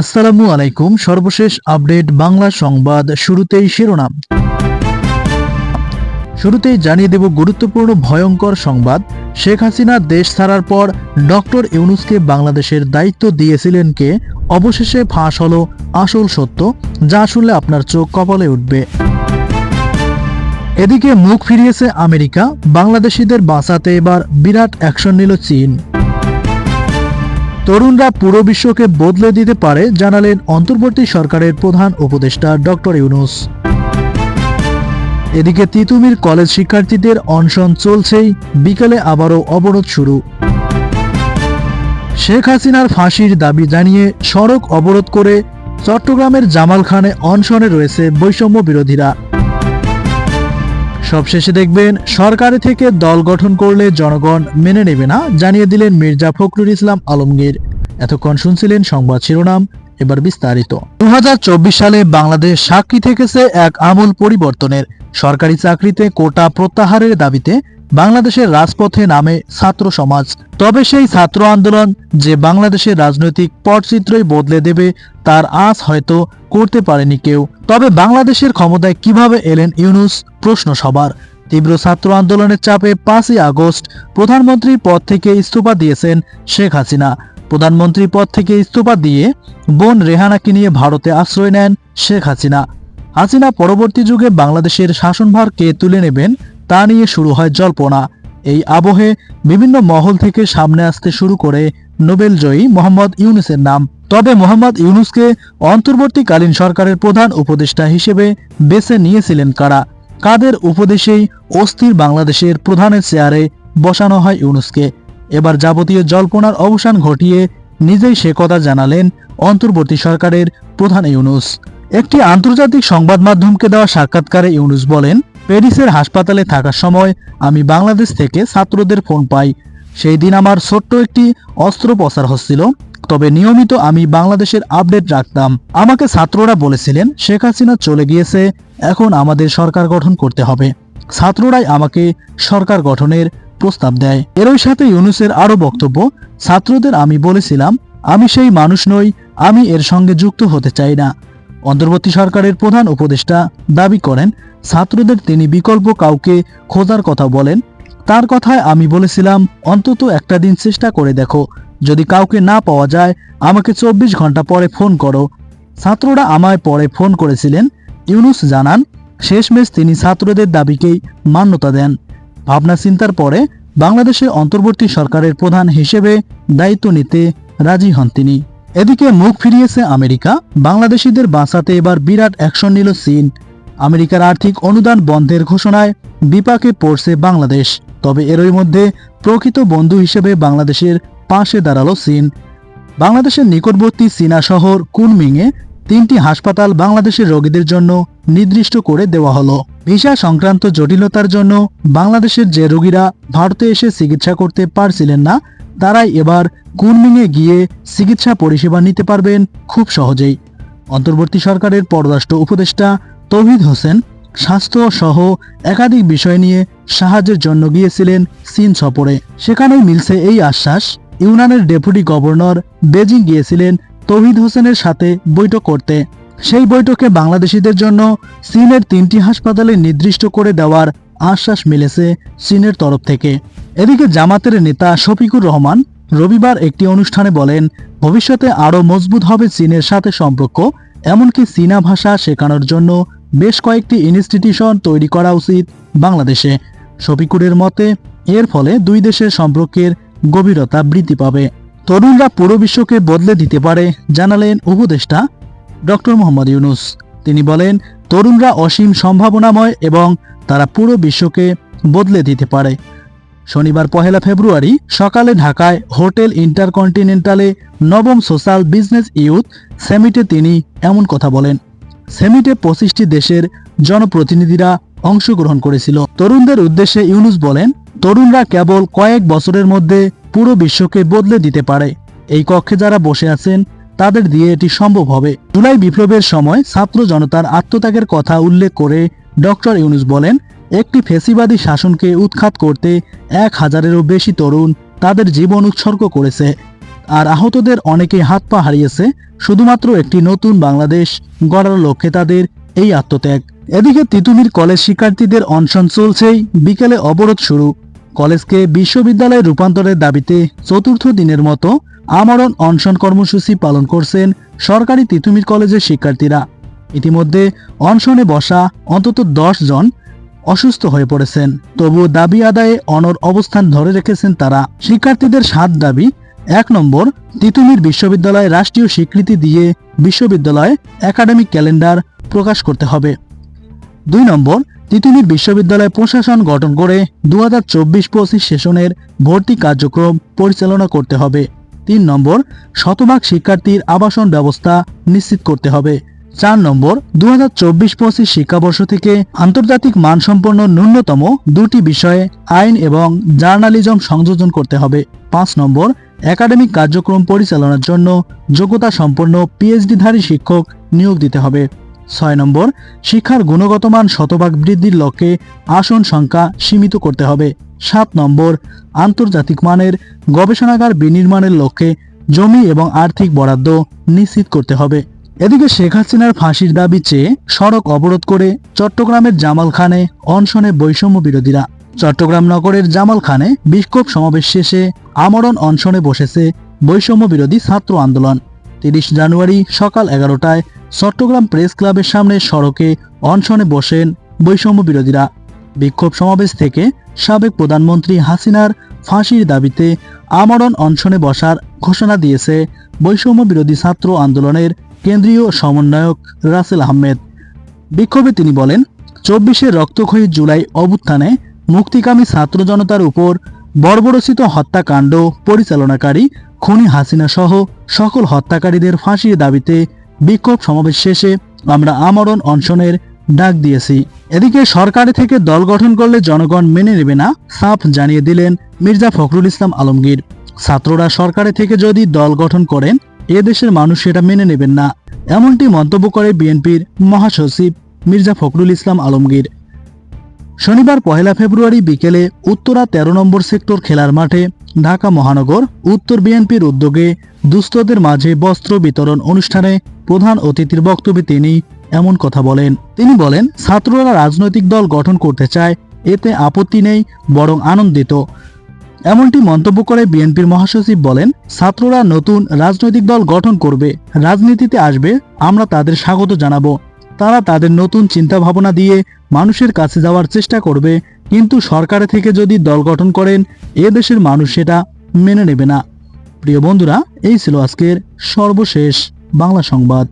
আসসালামু আলাইকুম। সর্বশেষ আপডেট বাংলা সংবাদ শুরুতেই শিরোনাম। শুরুতেই জানিয়ে দেব গুরুত্বপূর্ণ ভয়ঙ্কর সংবাদ। শেখ হাসিনা দেশ ছাড়ার পর ডক্টর ইউনুসকে বাংলাদেশের দায়িত্ব দিয়েছিলেন কে? অবশেষে ফাঁস হল আসল সত্য, যা শুনলে আপনার চোখ কপালে উঠবে। এদিকে মুখ ফিরিয়েছে আমেরিকা। বাংলাদেশিদের বাঁচাতে এবার বিরাট অ্যাকশন নিল চীন। তরুণরা পুরো বিশ্বকে বদলে দিতে পারে জানালেন অন্তর্বর্তী সরকারের প্রধান উপদেষ্টা ডক্টর ইউনুস। এদিকে তিতুমির কলেজ শিক্ষার্থীদের অনশন চলছেই, বিকেলে আবারও অবরোধ শুরু। শেখ হাসিনার ফাঁসির দাবি জানিয়ে সড়ক অবরোধ করে চট্টগ্রামের জামালখানে অনশনে রয়েছে বৈষম্য বিরোধীরা। সবশেষে দেখবেন, সরকারি থেকে দল গঠন করলে জনগণ মেনে নেবে না, জানিয়ে দিলেন মির্জা ফখরুল ইসলাম আলমগীর। এতক্ষণ শুনছিলেন সংবাদ শিরোনাম, এবার বিস্তারিত। দু হাজার চব্বিশ সালে বাংলাদেশ সাক্ষী থেকেছে এক আমূল পরিবর্তনের। সরকারি চাকরিতে কোটা প্রত্যাহারের দাবিতে বাংলাদেশের রাজপথে নামে ছাত্র সমাজ। তবে সেই ছাত্র আন্দোলন যে বাংলাদেশের রাজনৈতিক পটচিত্রই বদলে দেবে, তার আজ হয়তো করতে পারেনি কেউ। তবে বাংলাদেশের ক্ষমতায় কীভাবে এলেন ইউনুস? প্রশ্ন সবার। তীব্র ছাত্র আন্দোলনের চাপে পাঁচই আগস্ট প্রধানমন্ত্রীর পদ থেকে ইস্তফা দিয়েছেন শেখ হাসিনা। প্রধানমন্ত্রী পদ থেকে ইস্তফা দিয়ে বোন রেহানাকে নিয়ে ভারতে আশ্রয় নেন শেখ হাসিনা। হাসিনা পরবর্তী যুগে বাংলাদেশের শাসনভার কে তুলে নেবেন তা নিয়ে শুরু হয় জল্পনা। এই আবহে বিভিন্ন মহল থেকে সামনে আসতে শুরু করে নোবেল জয়ী মোহাম্মদ ইউনুসের নাম। তবে মোহাম্মদ ইউনুসকে অন্তর্বর্তীকালীন সরকারের প্রধান উপদেষ্টা হিসেবে বেছে নিয়েছিলেন কারা? কাদের উপদেশেই অস্থির বাংলাদেশের প্রধানের চেয়ারে বসানো হয় ইউনুসকে? এবার যাবতীয় জল্পনার অবসান ঘটিয়ে নিজেই সে কথা জানালেন অন্তর্বর্তী সরকারের প্রধান ইউনুস। একটি আন্তর্জাতিক সংবাদ মাধ্যমকে দেওয়া সাক্ষাৎকারে ইউনুস বলেন প্যারিসের হাসপাতালে থাকার সময় আমি বাংলাদেশ থেকে ছাত্রদের ফোন পাই। সেই দিন আমার ছোট্ট একটি অস্ত্রোপচার হচ্ছিল, তবে নিয়মিত আমি বাংলাদেশের আপডেট রাখতাম। আমাকে ছাত্ররা বলেছিলেন, শেখ হাসিনা চলে গিয়েছে, এখন আমাদের সরকার গঠন করতে হবে। ছাত্ররাই আমাকে সরকার গঠনের প্রস্তাব দেয়। এরই সাথে ইউনুসের আরও বক্তব্য, ছাত্রদের আমি বলেছিলাম, আমি সেই মানুষ নই, আমি এর সঙ্গে যুক্ত হতে চাই না। অন্তর্বর্তী সরকারের প্রধান উপদেষ্টা দাবি করেন, ছাত্রদের তিনি বিকল্প কাউকে খোঁজার কথা বলেন। তার কথায় আমি বলেছিলাম, অন্তত একটা দিন চেষ্টা করে দেখো। যদি কাউকে না পাওয়া যায়, আমাকে চব্বিশ ঘণ্টা পরে ফোন করো। ছাত্ররা আমায় পরে ফোন করেছিলেন, ইউনুস জানান, শেষমেশ তিনি ছাত্রদের দাবিকেই মান্যতা দেন। ভাবনা চিন্তার পরে বাংলাদেশে অন্তর্বর্তী সরকারের প্রধান হিসেবে দায়িত্ব নিতে রাজি হন তিনি। এদিকে মুখ ফিরিয়েছে আমেরিকা। বাংলাদেশিদের বাঁচাতে এবার বিরাট অ্যাকশন নিল চীন। আমেরিকার আর্থিক অনুদান বন্ধের ঘোষণায় বিপাকে পড়ছে বাংলাদেশ। তবে এরই মধ্যে প্রকৃত বন্ধু হিসেবে বাংলাদেশের পাশে দাঁড়াল চীন। বাংলাদেশের নিকটবর্তী চীনা শহর কুনমিংয়ে তিনটি হাসপাতাল বাংলাদেশের রোগীদের জন্য নির্দিষ্ট করে দেওয়া হলো। ভিসা সংক্রান্ত জটিলতার জন্য বাংলাদেশের যে রোগীরা ভারতে এসে চিকিৎসা করতে পারছিলেন না তারাই এবার কুনমিংয়ে গিয়ে চিকিৎসা পরিষেবা নিতে পারবেন খুব সহজেই। অন্তর্বর্তী সরকারের পররাষ্ট্র উপদেষ্টা তৌহিদ হোসেন স্বাস্থ্য সহ একাধিক বিষয় নিয়ে সাহায্যের জন্য গিয়েছিলেন চীন সফরে। সেখানেই মিলছে এই আশ্বাস। ইউনানের ডেপুটি গভর্নর বেজিং গিয়েছিলেন তৌহিদ হোসেনের সাথে বৈঠক করতে। সেই বৈঠকে বাংলাদেশিদের জন্য চীনের তিনটি হাসপাতালে নির্দিষ্ট করে দেওয়ার আশ্বাস মিলেছে চীনের তরফ থেকে। এদিকে জামাতের নেতা শফিকুর রহমান রবিবার একটি অনুষ্ঠানে বলেন, ভবিষ্যতে আরও মজবুত হবে চীনের সাথে সম্পর্ক, এমনকি চীনা ভাষা শেখানোর জন্য বেশ কয়েকটি ইনস্টিটিউশন তৈরি করা উচিত বাংলাদেশে। শফিকুরের মতে, এর ফলে দুই দেশের সম্পর্কের গভীরতা বৃদ্ধি পাবে। তরুণরা পুরো বিশ্বকে বদলে দিতে পারে, জানালেন উপদেষ্টা ডক্টর মোহাম্মদ ইউনুস। তিনি বলেন তরুণরা অসীম সম্ভাবনাময় এবং তারা পুরো বিশ্বকে বদলে দিতে পারে। শনিবার পহেলা ফেব্রুয়ারি সকালে ঢাকায় হোটেল ইন্টারকন্টিনেন্টালে নবম সোশ্যাল বিজনেস ইউথ সেমিটে তিনি এমন কথা বলেন। সেমিটে পঁচিশটি দেশের জনপ্রতিনিধিরা অংশগ্রহণ করেছিল। তরুণদের উদ্দেশ্যে ইউনুস বলেন, তরুণরা কেবল কয়েক বছরের মধ্যে পুরো বিশ্বকে বদলে দিতে পারে। এই কক্ষে যারা বসে আছেন তাদের দিয়ে এটি সম্ভব হবে। জুলাই বিপ্লবের সময় ছাত্র জনতার আত্মত্যাগের কথা উল্লেখ করে ডক্টর ইউনুস বলেন, একটি ফেসিবাদী শাসনকে উৎখাত করতে এক হাজারেরও বেশি তরুণ তাদের জীবন উৎসর্গ করেছে। আর আহতদের অনেকেই হাত পা হারিয়েছে, শুধুমাত্র একটি নতুন বাংলাদেশ গড়ার লক্ষ্যে তাদের এই আত্মত্যাগ। এদিকে তিতুমির কলেজ শিক্ষার্থীদের অনশন চলছেই, বিকেলে অবরোধ শুরু। কলেজকে বিশ্ববিদ্যালয়ে রূপান্তরের দাবিতে চতুর্থ দিনের মতো আমরণ অনশন কর্মসূচি পালন করছেন সরকারি তিতুমির কলেজের শিক্ষার্থীরা। ইতিমধ্যে অনশনে বসা অন্তত দশ জন অসুস্থ হয়ে পড়েছেন। তবুও দাবি আদায়ে অনর অবস্থান ধরে রেখেছেন তারা। শিক্ষার্থীদের সাত দাবি, এক নম্বর, তিতুমির বিশ্ববিদ্যালয় রাষ্ট্রীয় স্বীকৃতি দিয়ে বিশ্ববিদ্যালয়ে একাডেমিক ক্যালেন্ডার প্রকাশ করতে হবে। দুই নম্বর, তিতুমির বিশ্ববিদ্যালয় প্রশাসন গঠন করে দু হাজার চব্বিশ পঁচিশ সেশনের ভর্তি কার্যক্রম পরিচালনা করতে হবে। তিন নম্বর, শতভাগ শিক্ষার্থীর আবাসন ব্যবস্থা নিশ্চিত করতে হবে। চার নম্বর দু হাজার চব্বিশ পঁচিশ শিক্ষাবর্ষ থেকে আন্তর্জাতিক মানসম্পন্ন ন্যূনতম দুটি বিষয়ে আইন এবং জার্নালিজম সংযোজন করতে হবে। পাঁচ নম্বর, একাডেমিক কার্যক্রম পরিচালনার জন্য যোগ্যতা সম্পন্ন পিএইচডিধারী শিক্ষক নিয়োগ দিতে হবে। ছয় নম্বর, শিক্ষার গুণগত মান শতভাগ বৃদ্ধির লক্ষ্যে আসন সংখ্যা সীমিত করতে হবে। সাত নম্বর আন্তর্জাতিক মানের গবেষণাগার বিনির্মাণের লক্ষ্যে জমি এবং আর্থিক বরাদ্দ নিশ্চিত করতে হবে। এদিকে শেখ হাসিনার ফাঁসির দাবি চেয়ে সড়ক অবরোধ করে চট্টগ্রামের জামালখানে অনশনে বৈষম্য বিরোধীরা। চট্টগ্রাম নগরের জামালখানে বিক্ষোভ সমাবেশ শেষে আমরণ অনশনে বসেছে বৈষম্য বিরোধী ছাত্র আন্দোলন। তিরিশ জানুয়ারি সকাল এগারোটায় চট্টগ্রাম প্রেস ক্লাবের সামনে সড়কে অনশনে বসেন বৈষম্য বিরোধীরা। বিক্ষোভ সমাবেশ থেকে সাবেক প্রধানমন্ত্রী হাসিনার ফাঁসির দাবিতে আমরণ অনশনে বসার ঘোষণা দিয়েছে বৈষম্য বিরোধী ছাত্র আন্দোলনের কেন্দ্রীয় সমন্বয়ক রাসেল আহমেদ। বিক্ষোভে তিনি বলেন, চব্বিশে রক্তক্ষয়ী জুলাই অভ্যুত্থানে মুক্তিকামী ছাত্র জনতার উপর বর্বরচিত হত্যাকাণ্ড পরিচালনাকারী খুনি হাসিনা সহ সকল হত্যাকারীদের ফাঁসির দাবিতে বিক্ষোভ সমাবেশ শেষে আমরা আমরণ অনশনের ডাক দিয়েছি। এদিকে সরকারি থেকে দল গঠন করলে জনগণ মেনে নেবে না, সাফ জানিয়ে দিলেন মির্জা ফখরুল ইসলাম আলমগীর। ছাত্ররা সরকারি থেকে যদি দল গঠন করেন, এ দেশের মানুষ সেটা মেনে নেবেন না। এমনটি মন্তব্য করে বিএনপির মহাসচিব মির্জা ফখরুল ইসলাম আলমগীর। শনিবার পহেলা ফেব্রুয়ারি বিকেলে উত্তরা তেরো নম্বর সেক্টর খেলার মাঠে ঢাকা মহানগর উত্তর বিএনপির উদ্যোগে দুস্থদের মাঝে বস্ত্র বিতরণ অনুষ্ঠানে প্রধান অতিথির বক্তব্যে তিনি এমন কথা বলেন। তিনি বলেন, ছাত্ররা রাজনৈতিক দল গঠন করতে চায়, এতে আপত্তি নেই, বরং আনন্দিত। এমনটি মন্তব্য করে বিএনপির মহাসচিব বলেন, ছাত্ররা নতুন রাজনৈতিক দল গঠন করবে, রাজনীতিতে আসবে, আমরা তাদের স্বাগত জানাব। তারা তাদের নতুন চিন্তা ভাবনা দিয়ে মানুষের কাছে যাওয়ার চেষ্টা করবে, কিন্তু সরকারে থেকে যদি দল গঠন করেন, এ দেশের মানুষ সেটা মেনে নেবে না। প্রিয় বন্ধুরা, এই ছিল আজকের সর্বশেষ বাংলা সংবাদ।